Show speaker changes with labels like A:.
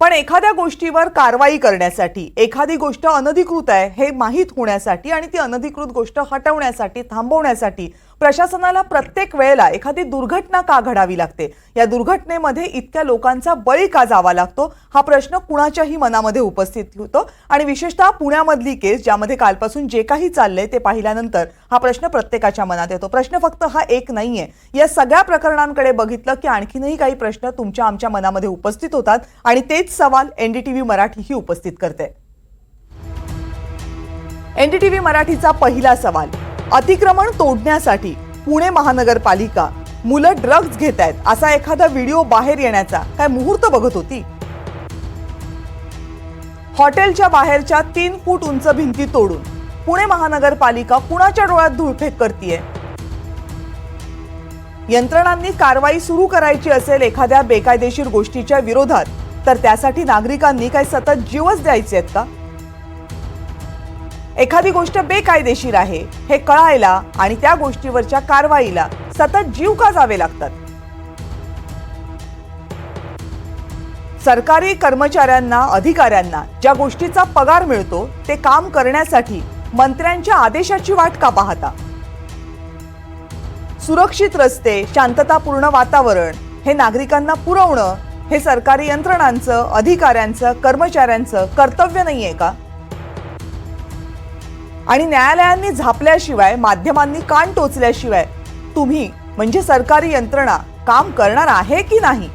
A: पण एखाद्या गोष्टीवर कारवाई करण्यासाठी एखादी गोष्ट अनधिकृत आहे हे माहीत होण्यासाठी आणि ती अनधिकृत गोष्ट हटवण्यासाठी थांबवण्यासाठी प्रशासनाला प्रत्येक वेळेला एखादी दुर्घटना का घडावी लागते? या दुर्घटनेमध्ये इतक्या लोकांचा बळी का जावा लागतो? हा प्रश्न कुणाच्याही मनामध्ये उपस्थित होतो. आणि विशेषतः पुण्यामधली केस ज्यामध्ये कालपासून जे काही चाललंय ते पाहिल्यानंतर हा प्रश्न प्रत्येकाच्या मनात येतो. प्रश्न फक्त हा एक नाहीये. या सगळ्या प्रकरणांकडे बघितलं की आणखीनही काही प्रश्न तुमच्या आमच्या मनामध्ये उपस्थित होतात आणि तेच सवाल एनडीटीव्ही मराठी ही उपस्थित करते. एनडीटीव्ही मराठीचा पहिला सवाल. अतिक्रमण तोडण्यासाठी पुणे महानगरपालिका मुलं ड्रग्ज घेत आहेत असा एखादा व्हिडिओ बाहेर येण्याचा काय मुहूर्त बघत होती? हॉटेलच्या बाहेरच्या तीन फूट उंच भिंती तोडून पुणे महानगरपालिका कुणाच्या डोळ्यात धुळफेक करतीये? यंत्रणांनी कारवाई सुरू करायची असेल एखाद्या बेकायदेशीर गोष्टीच्या विरोधात तर त्यासाठी नागरिकांनी काय सतत जीवच द्यायचे आहेत का? एखादी गोष्ट बेकायदेशीर आहे हे कळायला आणि त्या गोष्टीवरच्या कारवाईला सतत जीव का जावे लागतात? सरकारी कर्मचाऱ्यांना अधिकाऱ्यांना ज्या गोष्टीचा पगार मिळतो ते काम करण्यासाठी मंत्र्यांच्या आदेशाची वाट का पाहता? सुरक्षित रस्ते शांततापूर्ण वातावरण हे नागरिकांना पुरवणं हे सरकारी यंत्रणांचं अधिकाऱ्यांचं कर्मचाऱ्यांचं कर्तव्य नाहीये का? आणि न्यायालयांनी झापल्याशिवाय माध्यमांनी कान टोचल्याशिवाय तुम्ही म्हणजे सरकारी यंत्रणा काम करणार आहे की नाही?